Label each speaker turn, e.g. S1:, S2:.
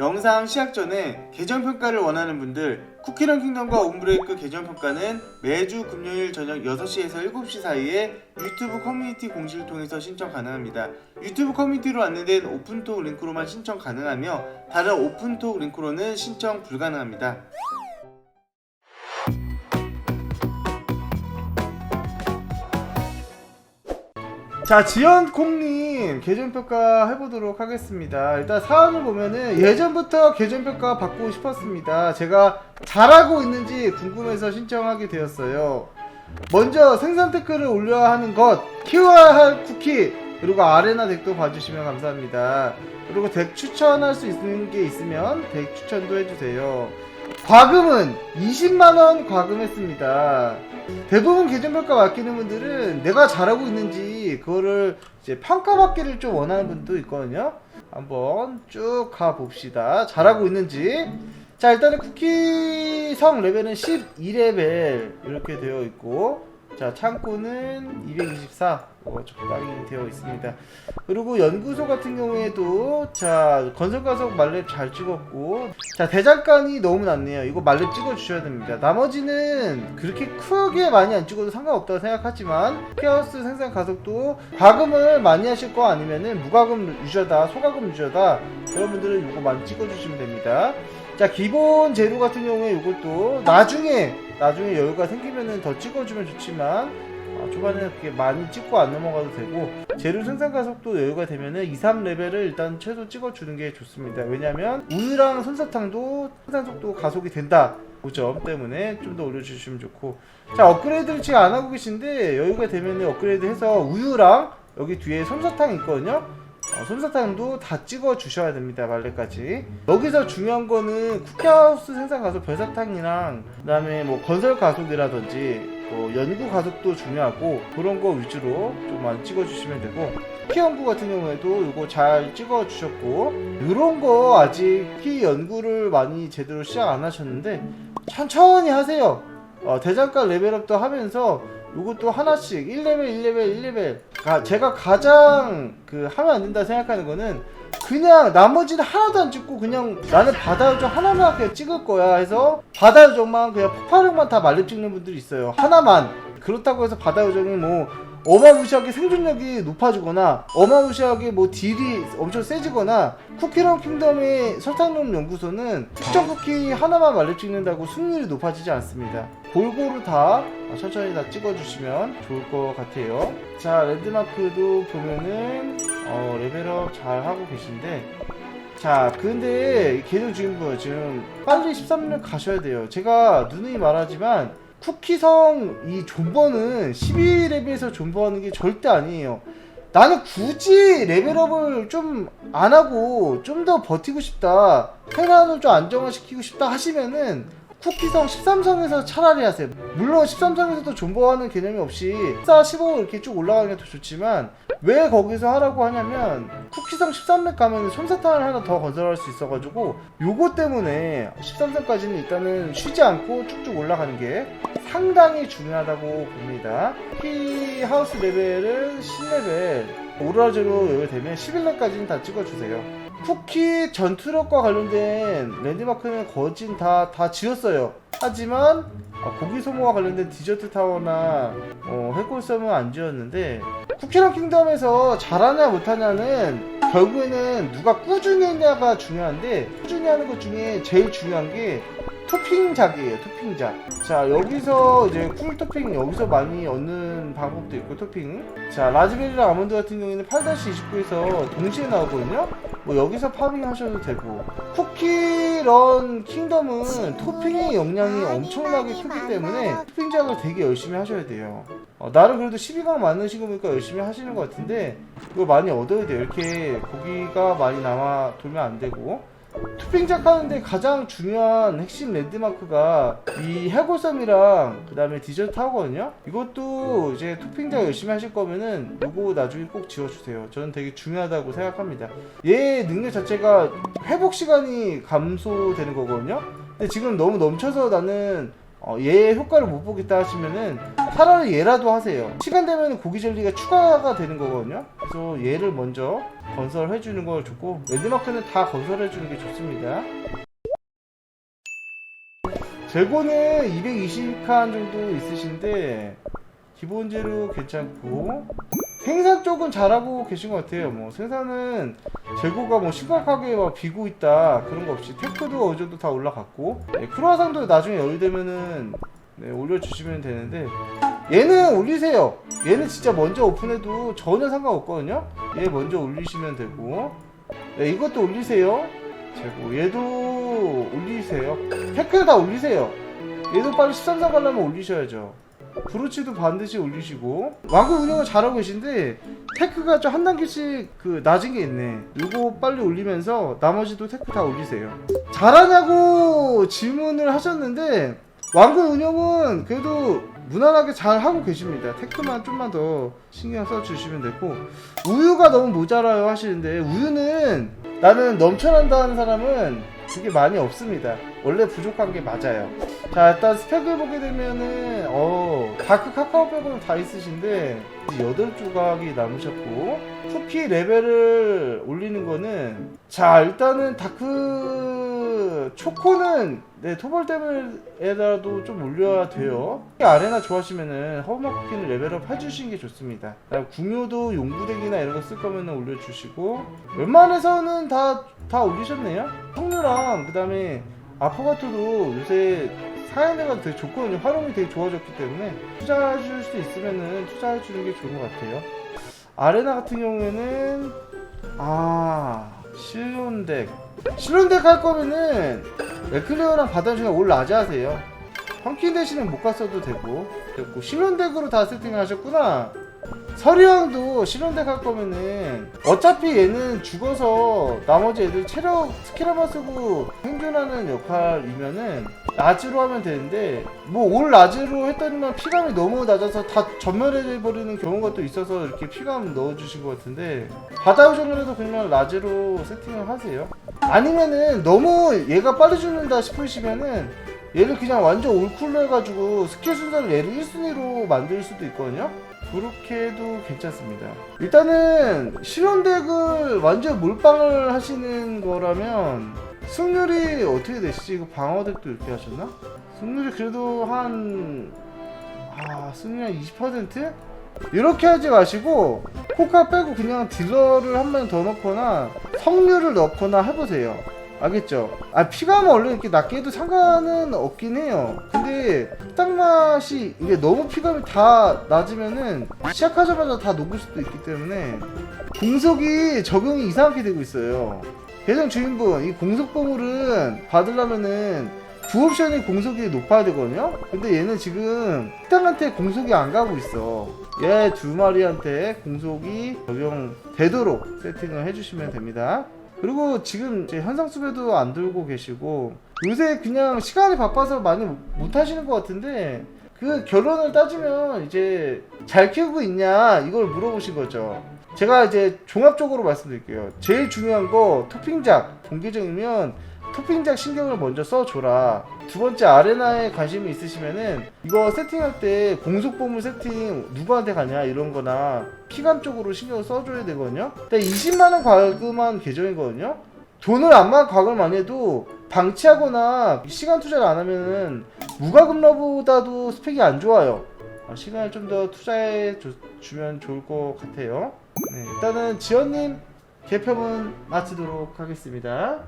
S1: 영상 시작 전에 계정 평가를 원하는 분들 쿠키런 킹덤과 온브레이크 계정 평가는 매주 금요일 저녁 6시에서 7시 사이에 유튜브 커뮤니티 공지를 통해서 신청 가능합니다. 유튜브 커뮤니티로 안내된 오픈톡 링크로만 신청 가능하며 다른 오픈톡 링크로는 신청 불가능합니다. 자 지연콩님 계정평가 해보도록 하겠습니다. 일단 사연을 보면은 예전부터 계정평가 받고 싶었습니다. 제가 잘하고 있는지 궁금해서 신청하게 되었어요. 먼저 생산 테크를 올려야 하는 것 키워야 할 쿠키 그리고 아레나 덱도 봐주시면 감사합니다. 그리고 덱 추천할 수 있는 게 있으면 덱 추천도 해주세요 과금은 20만원 과금했습니다 대부분 계정평가 맡기는 분들은 내가 잘하고 있는지 그거를 이제 평가받기를 좀 원하는 분도 있거든요. 한번 쭉 가봅시다. 잘하고 있는지. 자, 일단은 쿠키성 레벨은 12레벨 이렇게 되어 있고, 자, 창고는 224 어, 적당히 되어 있습니다. 그리고 연구소 같은 경우에도 자 건설 가속 말렙 잘 찍었고 자 대장간이 너무 낮네요. 이거 말렙 찍어 주셔야 됩니다. 나머지는 그렇게 크게 많이 안 찍어도 상관없다고 생각하지만 케어스 생산 가속도 과금을 많이 하실 거 아니면은 무과금 유저다 소과금 유저다 여러분들은 이거 많이 찍어 주시면 됩니다. 자 기본 재료 같은 경우에 이것도 나중에 나중에 여유가 생기면은 더 찍어주면 좋지만 아, 초반에는 그렇게 많이 찍고 안 넘어가도 되고 재료 생산 가속도 여유가 되면은 2, 3레벨을 일단 최소 찍어주는 게 좋습니다. 왜냐면 우유랑 손사탕도 생산 속도 가속이 된다. 그점 때문에 좀 더 올려주시면 좋고 자 업그레이드를 지금 안 하고 계신데 여유가 되면은 업그레이드 해서 우유랑 여기 뒤에 솜사탕 있거든요 어, 솜사탕도 다 찍어 주셔야 됩니다 말레까지. 여기서 중요한 거는 쿠키하우스 생산 가속 별사탕이랑 그 다음에 뭐 건설 가속이라든지 뭐 연구 가속도 중요하고 그런 거 위주로 좀 많이 찍어 주시면 되고 키 연구 같은 경우에도 이거 잘 찍어 주셨고 이런 거 아직 키 연구를 많이 제대로 시작 안 하셨는데 천천히 하세요. 어, 대장간 레벨업도 하면서 요것도 하나씩 1레벨 1레벨 1레벨 가, 제가 가장 그 하면 안 된다 생각하는 거는 그냥 나머지는 하나도 안 찍고 그냥 나는 바다 요정 하나만 그냥 찍을 거야 해서 바다 요정만 그냥 폭발력만 다 말렙 찍는 분들이 있어요. 하나만. 그렇다고 해서 바다 요정이 뭐 어마무시하게 생존력이 높아지거나 어마무시하게 뭐 딜이 엄청 세지거나 쿠키런 킹덤의 설탕놈 연구소는 특정 쿠키 하나만 말렙 찍는다고 승률이 높아지지 않습니다. 골고루 다 천천히 다 찍어주시면 좋을 것 같아요. 자 랜드마크도 보면은 어, 레벨업 잘 하고 계신데. 자 근데 계정 주인분 지금 빨리 13렙 가셔야 돼요. 제가 누누이 말하지만 쿠키성 이 존버는 12레벨에서 존버하는 게 절대 아니에요. 나는 굳이 레벨업을 좀 안 하고 좀 더 버티고 싶다 생산을 좀 안정화시키고 싶다 하시면은 쿠키성 13성에서 차라리 하세요. 물론 13성에서도 존버하는 개념이 없이 14, 15 이렇게 쭉 올라가는 게 더 좋지만 왜 거기서 하라고 하냐면 쿠키성 13렙 가면 솜사탕을 하나 더 건설할 수 있어가지고 요거 때문에 13성까지는 일단은 쉬지 않고 쭉쭉 올라가는 게 상당히 중요하다고 봅니다. 키 하우스 레벨은 10레벨. 오라제로 여기 되면 11렙까지는 다 찍어주세요 쿠키 전투력과 관련된 랜드마크는 거진 다, 다 지었어요. 하지만 어, 고기 소모와 관련된 디저트 타워나 어, 해골섬은 안 지었는데 쿠키랑 킹덤에서 잘하냐 못하냐는 결국에는 누가 꾸준히 했냐가 중요한데 꾸준히 하는 것 중에 제일 중요한 게 토핑작이에요 토핑작. 자 여기서 이제 쿨 토핑 여기서 많이 얻는 방법도 있고 토핑. 자 라즈베리랑 아몬드 같은 경우에는 8-29에서 동시에 나오거든요. 뭐 여기서 파밍 하셔도 되고. 쿠키런 킹덤은 토핑의 용량이 엄청나게 크기 때문에 토핑작을 되게 열심히 하셔야 돼요. 어, 나름 그래도 12강 많으신 거 보니까 열심히 하시는 것 같은데 그거 많이 얻어야 돼요. 이렇게 고기가 많이 남아 돌면 안 되고 투핑 작 하는데 가장 중요한 핵심 랜드마크가 이 해골섬이랑 그 다음에 디저트 타워거든요. 이것도 이제 투핑작 열심히 하실 거면은 요거 나중에 꼭 지워주세요. 저는 되게 중요하다고 생각합니다. 얘 능력 자체가 회복 시간이 감소되는 거거든요. 근데 지금 너무 넘쳐서 나는 어, 얘의 효과를 못 보겠다 하시면은 차라리 얘라도 하세요. 시간 되면 고기 젤리가 추가가 되는 거거든요. 그래서 얘를 먼저 건설해 주는 걸 좋고 랜드마크는 다 건설해 주는 게 좋습니다. 재고는 220칸 정도 있으신데 기본제로 괜찮고 생산 쪽은 잘하고 계신 것 같아요. 뭐 생산은 재고가 뭐 심각하게 막 비고 있다 그런 거 없이 테크도 어느 정도 다 올라갔고 네, 크루아상도 나중에 여유되면은 네, 올려주시면 되는데 얘는 올리세요. 얘는 진짜 먼저 오픈해도 전혀 상관없거든요. 얘 먼저 올리시면 되고 네, 이것도 올리세요. 재고 얘도 올리세요. 테크 다 올리세요. 얘도 빨리 13상 가려면 올리셔야죠. 브로치도 반드시 올리시고. 왕국 운영을 잘하고 계신데 테크가 좀 한 단계씩 그 낮은 게 있네. 이거 빨리 올리면서 나머지도 테크 다 올리세요. 잘하냐고 질문을 하셨는데 왕국 운영은 그래도 무난하게 잘 하고 계십니다. 테크만 좀만 더 신경 써 주시면 되고. 우유가 너무 모자라요 하시는데 우유는 나는 넘쳐난다는 사람은 그게 많이 없습니다. 원래 부족한 게 맞아요. 자, 일단 스펙을 보게 되면은, 어, 다크 카카오 빼고는 다 있으신데, 8조각이 남으셨고, 쿠키 레벨을 올리는 거는, 자, 일단은 다크 초코는, 네, 토벌템에라도 좀 올려야 돼요. 아레나 좋아하시면은, 허브마 쿠키는 레벨업 해주시는 게 좋습니다. 궁요도 용구대기나 이런 거 쓸 거면 올려주시고, 웬만해서는 다, 다 올리셨네요. 성류랑, 그 다음에, 아포가토도 요새 사양대가 되게 좋거든요. 활용이 되게 좋아졌기 때문에 투자해 줄 수 있으면은 투자해 주는 게 좋은 것 같아요. 아레나 같은 경우에는 아 실론덱 실론덱 할 거면은 에클레어랑 바다 중에 올 라지 하세요. 펑킨 대신에 못 갔어도 되고 됐고 실론덱으로 다 세팅하셨구나. 서리왕도 실론덱 할 거면은 어차피 얘는 죽어서 나머지 애들 체력 스킬한번 쓰고 생존하는 역할이면은 라즈로 하면 되는데 뭐 올 라즈로 했더니만 피감이 너무 낮아서 다 전멸해 버리는 경우가 또 있어서 이렇게 피감 넣어주신 것 같은데 바다 요정에도 그냥 라즈로 세팅을 하세요. 아니면은 너무 얘가 빨리 죽는다 싶으시면은 얘를 그냥 완전 올쿨로 해가지고 스킬 순서를 얘를 1순위로 만들 수도 있거든요 그렇게 해도 괜찮습니다. 일단은 실온덱을 완전 몰빵을 하시는 거라면 승률이 어떻게 되시지? 이거 방어덱도 이렇게 하셨나? 승률이 그래도 한... 아... 승률이 한 20%? 이렇게 하지 마시고 코카 빼고 그냥 딜러를 한명더 넣거나 성률을 넣거나 해보세요. 알겠죠? 아 피감은 원래 이렇게 낮게 해도 상관은 없긴 해요. 근데 딱 맛이 이게 너무 피감이 다 낮으면은 시작하자마자 다 녹을 수도 있기 때문에 공속이 적용이 이상하게 되고 있어요. 계정 주인분 이 공속 보물은 받으려면은 두 옵션이 공속이 높아야 되거든요. 근데 얘는 지금 식당한테 공속이 안 가고 있어. 얘 두 마리한테 공속이 적용되도록 세팅을 해주시면 됩니다. 그리고 지금 이제 현상수배도 안 들고 계시고 요새 그냥 시간이 바빠서 많이 못 하시는 것 같은데 그 결론을 따지면 이제 잘 키우고 있냐 이걸 물어보신 거죠. 제가 이제 종합적으로 말씀드릴게요. 제일 중요한 거 토핑작 본계정이면 토핑작 신경을 먼저 써줘라. 두 번째 아레나에 관심이 있으시면은 이거 세팅할 때 공속 보물 세팅 누구한테 가냐 이런 거나 피감 쪽으로 신경을 써줘야 되거든요. 근데 20만원 과금한 계정이거든요. 돈을 안만 과금을 많이 해도 방치하거나 시간 투자를 안 하면은 무과금 러보다도 스펙이 안 좋아요. 어, 시간을 좀 더 투자해 주, 주면 좋을 것 같아요. 네, 일단은 지연님 개평은 마치도록 하겠습니다.